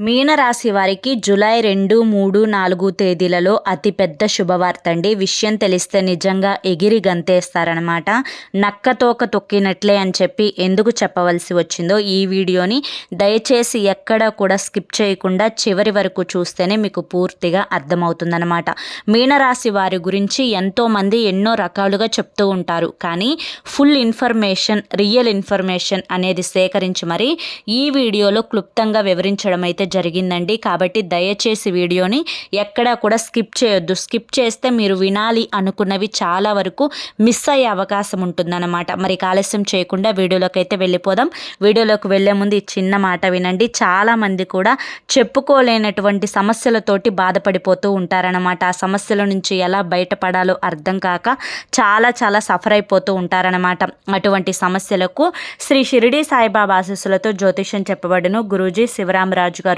మీనరాశి వారికి జులై రెండు మూడు నాలుగు తేదీలలో అతిపెద్ద శుభవార్త అండి విషయం తెలిస్తే నిజంగా ఎగిరి గంతేస్తారనమాట నక్కతోక తొక్కినట్లే అని చెప్పి ఎందుకు చెప్పవలసి వచ్చిందో ఈ వీడియోని దయచేసి ఎక్కడ కూడా స్కిప్ చేయకుండా చివరి వరకు చూస్తేనే మీకు పూర్తిగా అర్థమవుతుందనమాట మీనరాశి వారి గురించి ఎంతోమంది ఎన్నో రకాలుగా చెప్తూ ఉంటారు. కానీ ఫుల్ ఇన్ఫర్మేషన్ రియల్ ఇన్ఫర్మేషన్ అనేది సేకరించి మరి ఈ వీడియోలో క్లుప్తంగా వివరించడం అయితే జరిగిందండి. కాబట్టి దయచేసి వీడియోని ఎక్కడా కూడా స్కిప్ చేయొద్దు. స్కిప్ చేస్తే మీరు వినాలి అనుకున్నవి చాలా వరకు మిస్ అయ్యే అవకాశం ఉంటుందన్నమాట. మరి ఆలస్యం చేయకుండా వీడియోలోకి అయితే వెళ్ళిపోదాం. వీడియోలోకి వెళ్ళే ముందు ఈ చిన్న మాట వినండి. చాలామంది కూడా చెప్పుకోలేనటువంటి సమస్యలతోటి బాధపడిపోతూ ఉంటారనమాట ఆ సమస్యల నుంచి ఎలా బయటపడాలో అర్థం కాక చాలా చాలా సఫర్ అయిపోతూ ఉంటారనమాట అటువంటి సమస్యలకు శ్రీ షిరిడి సాయిబాబా ఆశీస్సులతో జ్యోతిష్యం చెప్పబడును. Guruji Sivaramaraju garu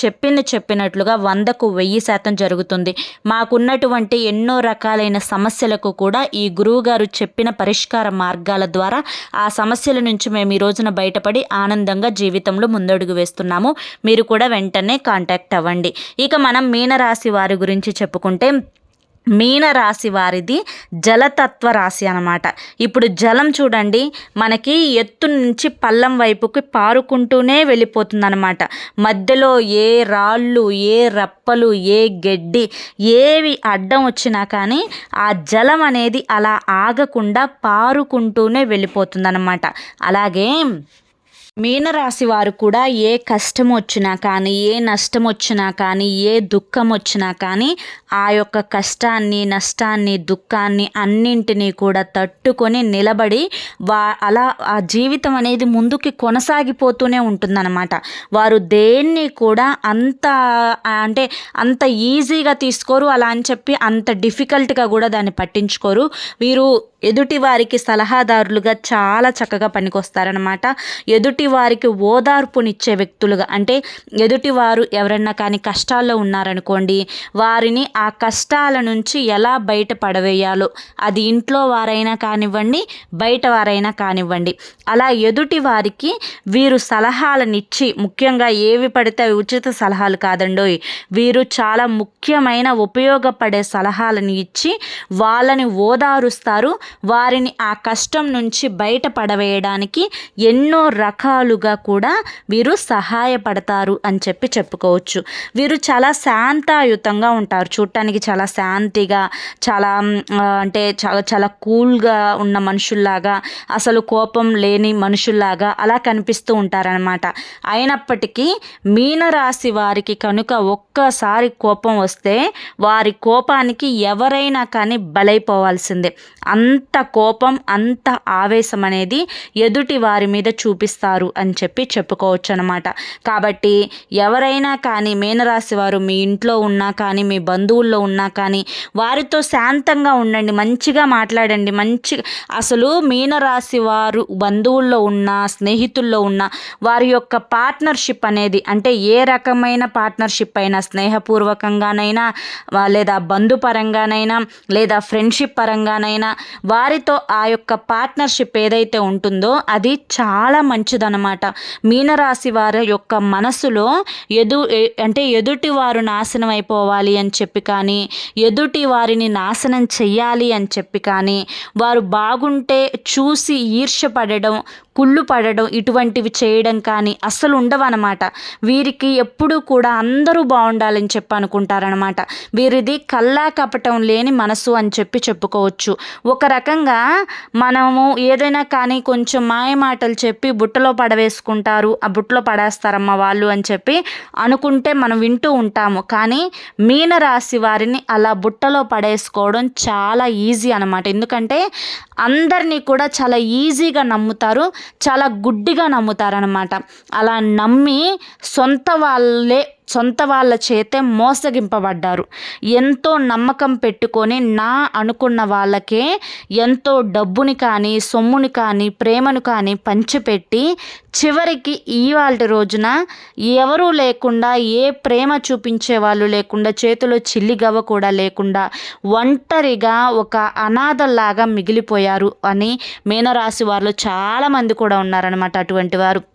చెప్పింది చెప్పినట్లుగా వందకు వెయ్యి శాతం జరుగుతుంది. మాకున్నటువంటి ఎన్నో రకాలైన సమస్యలకు కూడా ఈ గురువుగారు చెప్పిన పరిష్కార మార్గాల ద్వారా ఆ సమస్యల నుంచి మేము ఈ రోజున బయటపడి ఆనందంగా జీవితంలో ముందడుగు వేస్తున్నాము. మీరు కూడా వెంటనే కాంటాక్ట్ అవ్వండి. ఇక మనం మీనరాశి వారి గురించి చెప్పుకుంటే మీన రాశి వారిది జలతత్వ రాశి అనమాట ఇప్పుడు జలం చూడండి మనకి ఎత్తు నుంచి పల్లం వైపుకి పారుకుంటూనే వెళ్ళిపోతుందనమాట మధ్యలో ఏ రాళ్ళు ఏ రప్పలు ఏ గడ్డి ఏవి అడ్డం వచ్చినా కానీ ఆ జలం అనేది అలా ఆగకుండా పారుకుంటూనే వెళ్ళిపోతుందనమాట అలాగే మీనరాశి వారు కూడా ఏ కష్టం వచ్చినా కానీ ఏ నష్టం వచ్చినా కానీ ఏ దుఃఖం వచ్చినా కానీ ఆ యొక్క కష్టాన్ని నష్టాన్ని దుఃఖాన్ని అన్నింటినీ కూడా తట్టుకొని నిలబడి వా అలా ఆ జీవితం అనేది ముందుకి కొనసాగిపోతూనే ఉంటుందన్నమాట. వారు దేన్ని కూడా అంత అంటే అంత ఈజీగా తీసుకోరు అలా అని చెప్పి అంత డిఫికల్ట్గా కూడా దాన్ని పట్టించుకోరు. వీరు ఎదుటి వారికి సలహాదారులుగా చాలా చక్కగా పనికొస్తారనమాట ఎదుటి వారికి ఓదార్పునిచ్చే వ్యక్తులుగా అంటే ఎదుటివారు ఎవరన్నా కానీ కష్టాల్లో ఉన్నారనుకోండి వారిని ఆ కష్టాల నుంచి ఎలా బయట పడవేయాలో అది ఇంట్లో వారైనా కానివ్వండి బయట వారైనా కానివ్వండి. అలా ఎదుటి వారికి వీరు సలహాలనిచ్చి ముఖ్యంగా ఏవి పడితే అవి ఉచిత సలహాలు కాదండోయ్ వీరు చాలా ముఖ్యమైన ఉపయోగపడే సలహాలను ఇచ్చి వాళ్ళని ఓదారుస్తారు వారిని ఆ కష్టం నుంచి బయటపడవేయడానికి ఎన్నో రకాలుగా కూడా వీరు సహాయపడతారు అని చెప్పి చెప్పుకోవచ్చు. వీరు చాలా శాంతాయుతంగా ఉంటారు. చూడటానికి చాలా శాంతిగా చాలా అంటే చాలా చాలా కూల్గా ఉన్న మనుషుల్లాగా అసలు కోపం లేని మనుషుల్లాగా అలా కనిపిస్తూ ఉంటారనమాట అయినప్పటికీ మీనరాశి వారికి కనుక ఒక్కసారి కోపం వస్తే వారి కోపానికి ఎవరైనా కానీ బలైపోవాల్సిందే. అంత అంత కోపం అంత ఆవేశం అనేది ఎదుటి వారి మీద చూపిస్తారు అని చెప్పి చెప్పుకోవచ్చు అనమాట కాబట్టి ఎవరైనా కానీ మీనరాశి వారు మీ ఇంట్లో ఉన్నా కానీ మీ బంధువుల్లో ఉన్నా కానీ వారితో శాంతంగా ఉండండి మంచిగా మాట్లాడండి మంచి అసలు మీనరాశి వారు బంధువుల్లో ఉన్న స్నేహితుల్లో ఉన్న వారి యొక్క పార్ట్నర్షిప్ అనేది అంటే ఏ రకమైన పార్ట్నర్షిప్ అయినా స్నేహపూర్వకంగానైనా లేదా బంధుపరంగానైనా లేదా ఫ్రెండ్షిప్ పరంగానైనా వారితో ఆ యొక్క పార్ట్నర్షిప్ ఏదైతే ఉంటుందో అది చాలా మంచిదనమాట మీనరాశి వారి యొక్క మనసులో ఎదు అంటే ఎదుటి వారు నాశనం అయిపోవాలి అని చెప్పి కానీ ఎదుటి వారిని నాశనం చెయ్యాలి అని చెప్పి కానీ వారు బాగుంటే చూసి ఈర్ష్యపడడం కుళ్ళు పడడం ఇటువంటివి చేయడం కానీ అస్సలు ఉండవన్నమాట. వీరికి ఎప్పుడూ కూడా అందరూ బాగుండాలని చెప్పి అనుకుంటారనమాట వీరిది కల్లా కపటం లేని మనసు అని చెప్పి చెప్పుకోవచ్చు. ఒక రకంగా మనము ఏదైనా కానీ కొంచెం మాయ మాటలు చెప్పి బుట్టలో పడవేసుకుంటారు ఆ బుట్టలో పడేస్తారమ్మ వాళ్ళు అని చెప్పి అనుకుంటే మనం వింటూ ఉంటాము. కానీ మీనరాశి వారిని అలా బుట్టలో పడేసుకోవడం చాలా ఈజీ అనమాట ఎందుకంటే అందరినీ కూడా చాలా ఈజీగా నమ్ముతారు చాలా గుడ్డిగా నమ్ముతారనమాట అలా నమ్మి సొంత వాళ్ళే సొంత వాళ్ళ చేతే మోసగింపబడ్డారు. ఎంతో నమ్మకం పెట్టుకొని నా అనుకున్న వాళ్ళకే ఎంతో డబ్బుని కానీ సొమ్ముని కానీ ప్రేమను కానీ పంచిపెట్టి చివరికి ఇవాళ రోజున ఎవరూ లేకుండా ఏ ప్రేమ చూపించే వాళ్ళు లేకుండా చేతిలో చిల్లిగవ్వ కూడా లేకుండా ఒంటరిగా ఒక అనాథల్లాగా మిగిలిపోయారు అని మీనరాశి వారిలో చాలామంది కూడా ఉన్నారనమాట అటువంటి వారు.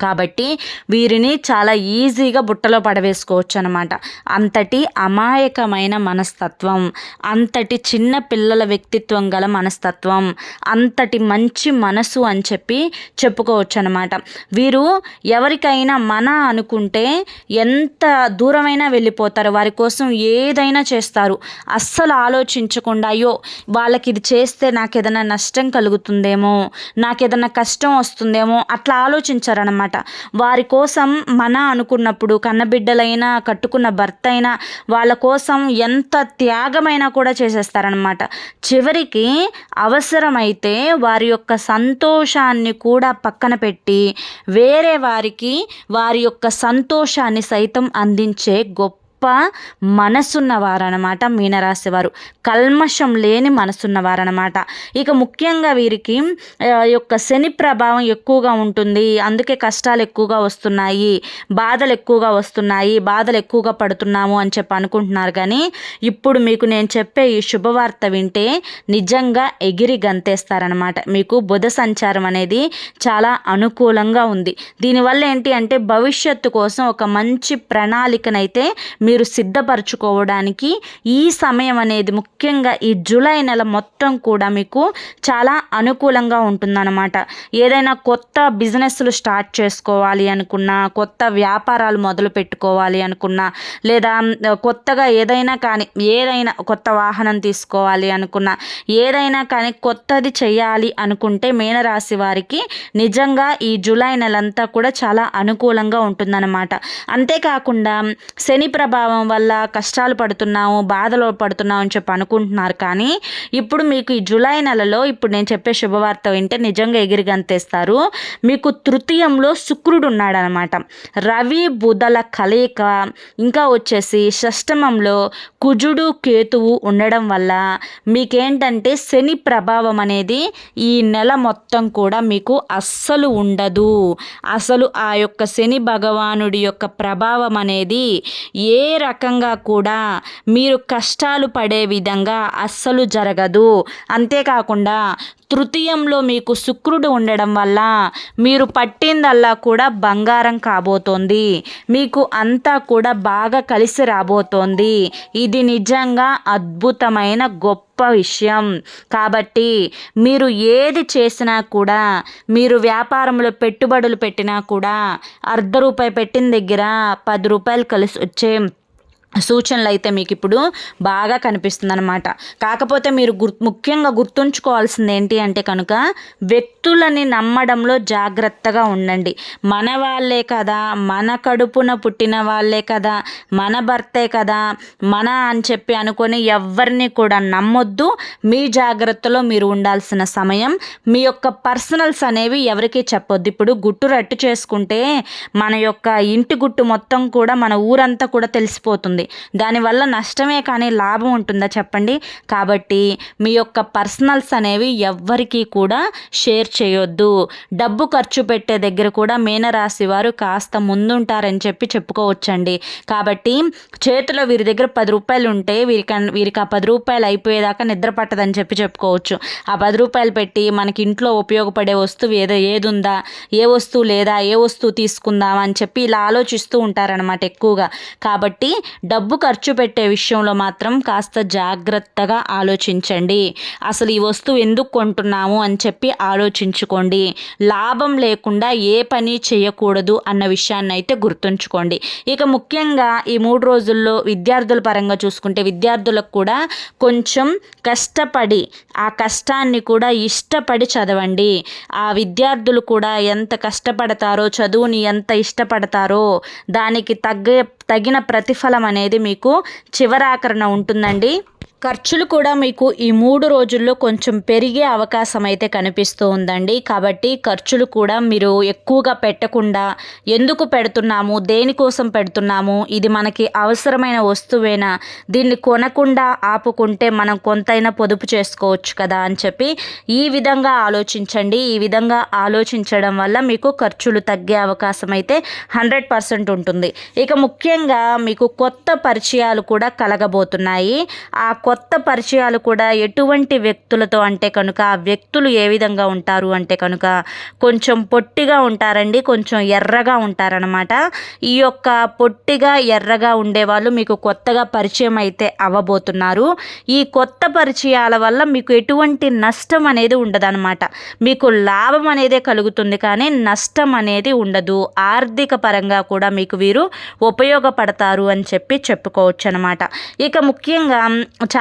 కాబట్టి వీరిని చాలా ఈజీగా బుట్టలో పడవేసుకోవచ్చు అనమాట అంతటి అమాయకమైన మనస్తత్వం అంతటి చిన్న పిల్లల వ్యక్తిత్వం గల మనస్తత్వం అంతటి మంచి మనసు అని చెప్పి చెప్పుకోవచ్చు అనమాట వీరు ఎవరికైనా మన అనుకుంటే ఎంత దూరమైనా వెళ్ళిపోతారు వారి కోసం ఏదైనా చేస్తారు. అస్సలు ఆలోచించకుండా అయ్యో వాళ్ళకి ఇది చేస్తే నాకు ఏదైనా నష్టం కలుగుతుందేమో నాకు ఏదైనా కష్టం వస్తుందేమో అట్లా ఆలోచించారనమాట. అనమాట వారి కోసం మన అనుకున్నప్పుడు కన్నబిడ్డలైనా కట్టుకున్న భర్త అయినా వాళ్ళ కోసం ఎంత త్యాగమైనా కూడా చేసేస్తారనమాట చివరికి అవసరమైతే వారి యొక్క సంతోషాన్ని కూడా పక్కన పెట్టి వేరే వారికి వారి యొక్క సంతోషాన్ని సైతం అందించే గొప్ప గొప్ప మనసున్నవారనమాట మీనరాశి వారు కల్మషం లేని మనసున్నవారనమాట ఇక ముఖ్యంగా వీరికి యొక్క శని ప్రభావం ఎక్కువగా ఉంటుంది. అందుకే కష్టాలు ఎక్కువగా వస్తున్నాయి. బాధలు ఎక్కువగా వస్తున్నాయి. బాధలు ఎక్కువగా పడుతున్నాము అని చెప్పి అనుకుంటున్నారు. కానీ ఇప్పుడు మీకు నేను చెప్పే ఈ శుభవార్త వింటే నిజంగా ఎగిరి గంతేస్తారనమాట మీకు బుధ సంచారం అనేది చాలా అనుకూలంగా ఉంది. దీనివల్ల ఏంటి అంటే భవిష్యత్తు కోసం ఒక మంచి ప్రణాళికనైతే మీరు మీరు సిద్ధపరచుకోవడానికి ఈ సమయం అనేది ముఖ్యంగా ఈ జూలై నెల మొత్తం కూడా మీకు చాలా అనుకూలంగా ఉంటుందన్నమాట. ఏదైనా కొత్త బిజినెస్లు స్టార్ట్ చేసుకోవాలి అనుకున్నా కొత్త వ్యాపారాలు మొదలు పెట్టుకోవాలి అనుకున్నా లేదా కొత్తగా ఏదైనా కానీ ఏదైనా కొత్త వాహనం తీసుకోవాలి అనుకున్నా ఏదైనా కానీ కొత్తది చేయాలి అనుకుంటే మీనరాశి వారికి నిజంగా ఈ జూలై నెలంతా కూడా చాలా అనుకూలంగా ఉంటుందన్నమాట. అంతేకాకుండా శని ప్రభావం ప్రభావం వల్ల కష్టాలు పడుతున్నాము బాధలు పడుతున్నాము అని చెప్పి అనుకుంటున్నారు. కానీ ఇప్పుడు మీకు ఈ జూలై నెలలో ఇప్పుడు నేను చెప్పే శుభవార్త వింటే నిజంగా ఎగిరిగంతేస్తారు మీకు తృతీయంలో శుక్రుడు ఉన్నాడనమాట. రవి బుధల కలయిక ఇంకా వచ్చేసి షష్టమంలో కుజుడు కేతువు ఉండడం వల్ల మీకేంటంటే శని ప్రభావం అనేది ఈ నెల మొత్తం కూడా మీకు అస్సలు ఉండదు. అసలు ఆ యొక్క శని భగవానుడి యొక్క ప్రభావం అనేది ఏ రకంగా కూడా మీరు కష్టాలు పడే విధంగా అస్సలు జరగదు. అంతేకాకుండా తృతీయంలో మీకు శుక్రుడు ఉండడం వల్ల మీరు పట్టిందల్లా కూడా బంగారం కాబోతోంది. మీకు అంతా కూడా బాగా కలిసి రాబోతోంది. ఇది నిజంగా అద్భుతమైన గొప్ప విషయం. కాబట్టి మీరు ఏది చేసినా కూడా మీరు వ్యాపారంలో పెట్టుబడులు పెట్టినా కూడా అర్ధ రూపాయి పెట్టిన దగ్గర పది రూపాయలు కలిసి వచ్చే సూచనలు అయితే మీకు ఇప్పుడు బాగా కనిపిస్తుంది అనమాట కాకపోతే మీరు గుర్ ముఖ్యంగా గుర్తుంచుకోవాల్సింది ఏంటి అంటే కనుక వ్యక్తులని నమ్మడంలో జాగ్రత్తగా ఉండండి. మన వాళ్ళే కదా మన కడుపున పుట్టిన వాళ్ళే కదా మన భర్తే కదా మన అని చెప్పి అనుకొని ఎవరిని కూడా నమ్మొద్దు. మీ జాగ్రత్తలో మీరు ఉండాల్సిన సమయం మీ యొక్క పర్సనల్స్ అనేవి ఎవరికి చెప్పొద్దు. ఇప్పుడు గుట్టు రట్టు చేసుకుంటే మన యొక్క ఇంటి గుట్టు మొత్తం కూడా మన ఊరంతా కూడా తెలిసిపోతుంది. ఉంటుంది దానివల్ల నష్టమే కానీ లాభం ఉంటుందా చెప్పండి. కాబట్టి మీ యొక్క పర్సనల్స్ అనేవి ఎవ్వరికీ కూడా షేర్ చేయొద్దు. డబ్బు ఖర్చు పెట్టే దగ్గర కూడా మీనరాశి వారు కాస్త ముందుంటారని చెప్పి చెప్పుకోవచ్చండి. కాబట్టి చేతిలో వీరి దగ్గర పది రూపాయలు ఉంటే వీరికి వీరికి ఆ పది రూపాయలు అయిపోయేదాకా నిద్ర పట్టదని చెప్పి చెప్పుకోవచ్చు. ఆ పది రూపాయలు పెట్టి మనకి ఇంట్లో ఉపయోగపడే వస్తువు ఏదో ఏది ఉందా ఏ వస్తువు లేదా ఏ వస్తువు తీసుకుందాం అని చెప్పి ఇలా ఆలోచిస్తూ ఉంటారనమాట ఎక్కువగా. కాబట్టి డబ్బు ఖర్చు పెట్టే విషయంలో మాత్రం కాస్త జాగ్రత్తగా ఆలోచించండి. అసలు ఈ వస్తువు ఎందుకు కొంటున్నాము అని చెప్పి ఆలోచించుకోండి. లాభం లేకుండా ఏ పని చేయకూడదు అన్న విషయాన్ని అయితే గుర్తుంచుకోండి. ఇక ముఖ్యంగా ఈ మూడు రోజుల్లో విద్యార్థుల పరంగా చూసుకుంటే విద్యార్థులకు కూడా కొంచెం కష్టపడి ఆ కష్టాన్ని కూడా ఇష్టపడి చదవండి. ఆ విద్యార్థులు కూడా ఎంత కష్టపడతారో చదువుని ఎంత ఇష్టపడతారో దానికి తగ్గ తగిన ప్రతిఫలం అనేది మీకు చివరాకరణ ఉంటుందండి. ఖర్చులు కూడా మీకు ఈ మూడు రోజుల్లో కొంచెం పెరిగే అవకాశం అయితే కనిపిస్తూ ఉందండి. కాబట్టి ఖర్చులు కూడా మీరు ఎక్కువగా పెట్టకుండా ఎందుకు పెడుతున్నాము దేనికోసం పెడుతున్నాము ఇది మనకి అవసరమైన వస్తువేనా దీన్ని కొనకుండా ఆపుకుంటే మనం కొంతైనా పొదుపు చేసుకోవచ్చు కదా అని చెప్పి ఈ విధంగా ఆలోచించండి. ఈ విధంగా ఆలోచించడం వల్ల మీకు ఖర్చులు తగ్గే అవకాశం అయితే హండ్రెడ్ పర్సెంట్ ఉంటుంది. ఇక ముఖ్యంగా మీకు కొత్త పరిచయాలు కూడా కలగబోతున్నాయి. ఆ కొత్త పరిచయాలు కూడా ఎటువంటి వ్యక్తులతో అంటే కనుక ఆ వ్యక్తులు ఏ విధంగా ఉంటారు అంటే కనుక కొంచెం పొట్టిగా ఉంటారండి కొంచెం ఎర్రగా ఉంటారనమాట ఈ యొక్క పొట్టిగా ఎర్రగా ఉండేవాళ్ళు మీకు కొత్తగా పరిచయం అయితే అవ్వబోతున్నారు. ఈ కొత్త పరిచయాల వల్ల మీకు ఎటువంటి నష్టం అనేది ఉండదన్నమాట. మీకు లాభం అనేదే కలుగుతుంది కానీ నష్టం అనేది ఉండదు. ఆర్థిక పరంగా కూడా మీకు వీరు ఉపయోగపడతారు అని చెప్పి చెప్పుకోవచ్చు అనమాట ఇక ముఖ్యంగా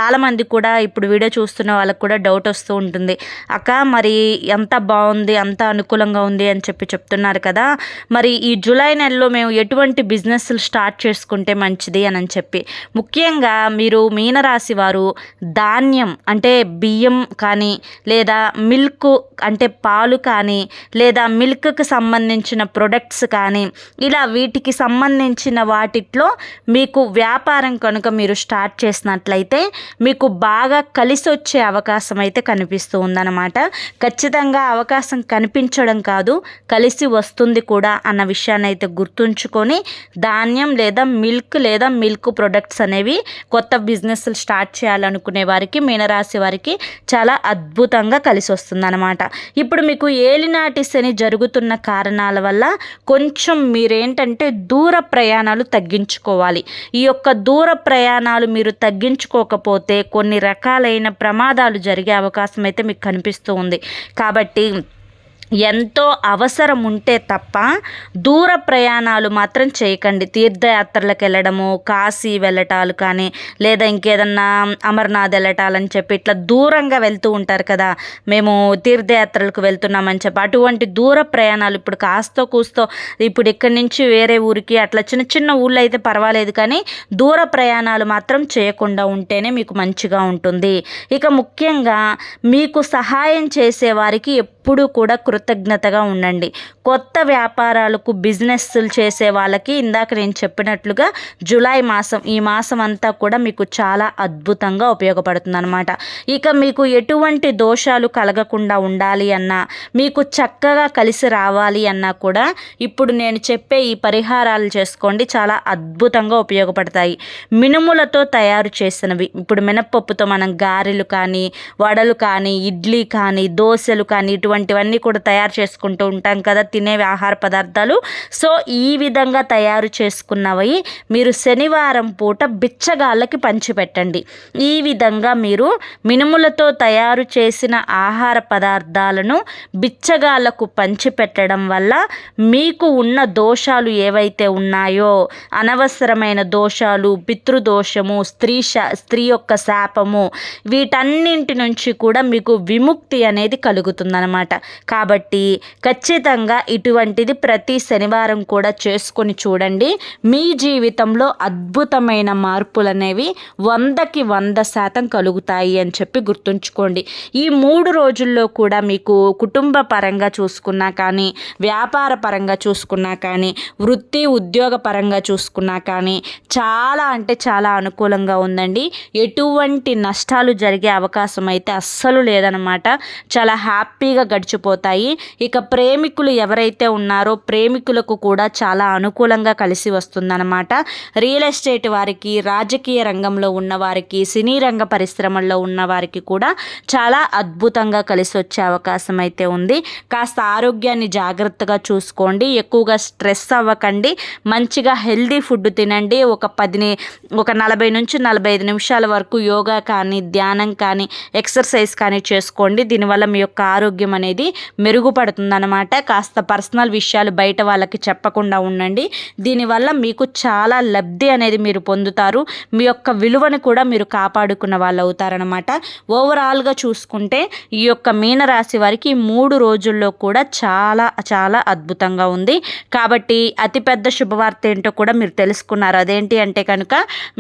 చాలామంది కూడా ఇప్పుడు వీడియో చూస్తున్న వాళ్ళకి కూడా డౌట్ వస్తూ ఉంటుంది. అక్క మరి ఎంత బాగుంది అంత అనుకూలంగా ఉంది అని చెప్పి చెప్తున్నారు కదా. మరి ఈ జూలై నెలలో మేము ఎటువంటి బిజినెస్లు స్టార్ట్ చేసుకుంటే మంచిది అని చెప్పి. ముఖ్యంగా మీరు మీనరాశి వారు ధాన్యం అంటే బియ్యం కానీ లేదా మిల్క్ అంటే పాలు కానీ లేదా మిల్క్కి సంబంధించిన ప్రొడక్ట్స్ కానీ ఇలా వీటికి సంబంధించిన వాటిట్లో మీకు వ్యాపారం కనుక మీరు స్టార్ట్ చేసినట్లయితే మీకు బాగా కలిసి వచ్చే అవకాశం అయితే కనిపిస్తూ ఉందన్నమాట. ఖచ్చితంగా అవకాశం కనిపించడం కాదు కలిసి వస్తుంది కూడా అన్న విషయాన్ని అయితే గుర్తుంచుకొని ధాన్యం లేదా మిల్క్ లేదా మిల్క్ ప్రొడక్ట్స్ అనేవి కొత్త బిజినెస్లు స్టార్ట్ చేయాలనుకునే వారికి మీనరాశి వారికి చాలా అద్భుతంగా కలిసి వస్తుందన్నమాట ఇప్పుడు మీకు ఏలినాటి శని జరుగుతున్న కారణాల వల్ల కొంచెం మీరేంటంటే దూర ప్రయాణాలు తగ్గించుకోవాలి. ఈ యొక్క దూర ప్రయాణాలు మీరు తగ్గించుకోకపోతే కొన్ని రకాలైన ప్రమాదాలు జరిగే అవకాశం అయితే మీకు కనిపిస్తూ ఉంది. కాబట్టి ఎంతో అవసరం ఉంటే తప్ప దూర ప్రయాణాలు మాత్రం చేయకండి. తీర్థయాత్రలకు వెళ్ళడము కాశీ వెళ్ళటాలు కానీ లేదా ఇంకేదన్నా అమర్నాథ్ వెళ్ళటాలని చెప్పి ఇట్లా దూరంగా వెళ్తూ ఉంటారు కదా. మేము తీర్థయాత్రలకు వెళ్తున్నామని చెప్పి అటువంటి దూర ప్రయాణాలు ఇప్పుడు కాస్తో కూస్తో ఇప్పుడు ఇక్కడి నుంచి వేరే ఊరికి అట్లా చిన్న చిన్న ఊళ్ళో అయితే పర్వాలేదు కానీ దూర ప్రయాణాలు మాత్రం చేయకుండా ఉంటేనే మీకు మంచిగా ఉంటుంది. ఇక ముఖ్యంగా మీకు సహాయం చేసే వారికి ఎప్పుడూ కూడా కృతజ్ఞతగా ఉండండి. కొత్త వ్యాపారాలకు బిజినెస్లు చేసే వాళ్ళకి ఇందాక నేను చెప్పినట్లుగా జూలై మాసం ఈ మాసం అంతా కూడా మీకు చాలా అద్భుతంగా ఉపయోగపడుతుంది అనమాట ఇక మీకు ఎటువంటి దోషాలు కలగకుండా ఉండాలి అన్నా మీకు చక్కగా కలిసి రావాలి అన్నా కూడా ఇప్పుడు నేను చెప్పే ఈ పరిహారాలు చేసుకోండి. చాలా అద్భుతంగా ఉపయోగపడతాయి. మినుములతో తయారు చేసినవి. ఇప్పుడు మినప్పప్పుతో మనం గారెలు కానీ వడలు కానీ ఇడ్లీ కానీ దోశలు కానీ ఇటువంటివన్నీ కూడా తయారు చేసుకుంటూ ఉంటాం కదా తినే ఆహార పదార్థాలు. సో ఈ విధంగా తయారు చేసుకున్నవి మీరు శనివారం పూట బిచ్చగాళ్ళకి పంచిపెట్టండి. ఈ విధంగా మీరు మినుములతో తయారు చేసిన ఆహార పదార్థాలను బిచ్చగాళ్ళకు పంచిపెట్టడం వల్ల మీకు ఉన్న దోషాలు ఏవైతే ఉన్నాయో అనవసరమైన దోషాలు పితృదోషము స్త్రీ స్త్రీ యొక్క శాపము వీటన్నింటి నుంచి కూడా మీకు విముక్తి అనేది కలుగుతుందన్నమాట. కాబట్టి ఖచ్చితంగా ఇటువంటిది ప్రతి శనివారం కూడా చేసుకొని చూడండి. మీ జీవితంలో అద్భుతమైన మార్పులు అనేవి వందకి వంద శాతం కలుగుతాయి అని చెప్పి గుర్తుంచుకోండి. ఈ మూడు రోజుల్లో కూడా మీకు కుటుంబ పరంగా చూసుకున్నా కానీ వ్యాపార పరంగా చూసుకున్నా కానీ వృత్తి ఉద్యోగ పరంగా చూసుకున్నా కానీ చాలా అంటే చాలా అనుకూలంగా ఉందండి. ఎటువంటి నష్టాలు జరిగే అవకాశం అయితే అస్సలు లేదనమాట చాలా హ్యాపీగా గడిచిపోతాయి. ఇక ప్రేమికులు ఎవరైతే ఉన్నారో ప్రేమికులకు కూడా చాలా అనుకూలంగా కలిసి వస్తుందన్నమాట. రియల్ ఎస్టేట్ వారికి రాజకీయ రంగంలో ఉన్నవారికి సినీ రంగ పరిశ్రమల్లో ఉన్నవారికి కూడా చాలా అద్భుతంగా కలిసి వచ్చే అవకాశం అయితే ఉంది. కాస్త ఆరోగ్యాన్ని జాగ్రత్తగా చూసుకోండి. ఎక్కువగా స్ట్రెస్ అవ్వకండి. మంచిగా హెల్దీ ఫుడ్ తినండి. ఒక పదిని ఒక నలభై నుంచి నలభై ఐదు నిమిషాల వరకు యోగా కానీ ధ్యానం కానీ ఎక్సర్సైజ్ కానీ చేసుకోండి. దీనివల్ల మీ యొక్క ఆరోగ్యం అనేది మెరుగుపడుతుందన్నమాట. కాస్త పర్సనల్ విషయాలు బయట వాళ్ళకి చెప్పకుండా ఉండండి. దీనివల్ల మీకు చాలా లబ్ధి అనేది మీరు పొందుతారు. మీ యొక్క విలువను కూడా మీరు కాపాడుకున్న వాళ్ళు అవుతారనమాట ఓవరాల్గా చూసుకుంటే ఈ యొక్క మీనరాశి వారికి మూడు రోజుల్లో కూడా చాలా చాలా అద్భుతంగా ఉంది. కాబట్టి అతిపెద్ద శుభవార్త ఏంటో కూడా మీరు తెలుసుకున్నారు. అదేంటి అంటే కనుక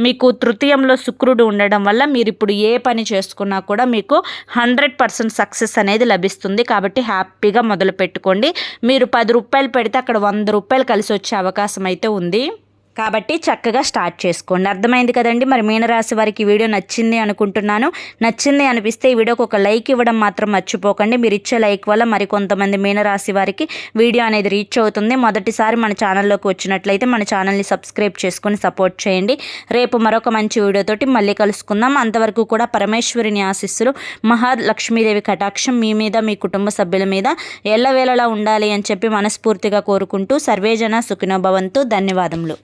మీకు తృతీయంలో శుక్రుడు ఉండడం వల్ల మీరు ఇప్పుడు ఏ పని చేసుకున్నా కూడా మీకు హండ్రెడ్ పర్సెంట్ సక్సెస్ అనేది లభిస్తుంది. కాబట్టి హ్యాపీగా మొదలు పెట్టుకోండి మీరు పది రూపాయలు పెడితే అక్కడ వంద రూపాయలు కలిసి వచ్చే అవకాశం అయితే ఉంది. కాబట్టి చక్కగా స్టార్ట్ చేసుకోండి. అర్థమైంది కదండి? మరి మీనరాశి వారికి వీడియో నచ్చింది అనుకుంటున్నాను. నచ్చింది అనిపిస్తే ఈ వీడియోకి ఒక లైక్ ఇవ్వడం మాత్రం మర్చిపోకండి. మీరు ఇచ్చే లైక్ వల్ల మరి కొంతమంది మీనరాశి వారికి వీడియో అనేది రీచ్ అవుతుంది. మొదటిసారి మన ఛానల్లోకి వచ్చినట్లయితే మన ఛానల్ని సబ్స్క్రైబ్ చేసుకొని సపోర్ట్ చేయండి. రేపు మరొక మంచి వీడియోతోటి మళ్ళీ కలుసుకుందాం. అంతవరకు కూడా పరమేశ్వరిని ఆశిస్సులు మహాలక్ష్మీదేవి కటాక్షం మీ మీద మీ కుటుంబ సభ్యుల మీద ఎల్లవేళలా ఉండాలి అని చెప్పి మనస్ఫూర్తిగా కోరుకుంటూ సర్వేజన సుఖినోభవంతు ధన్యవాదములు.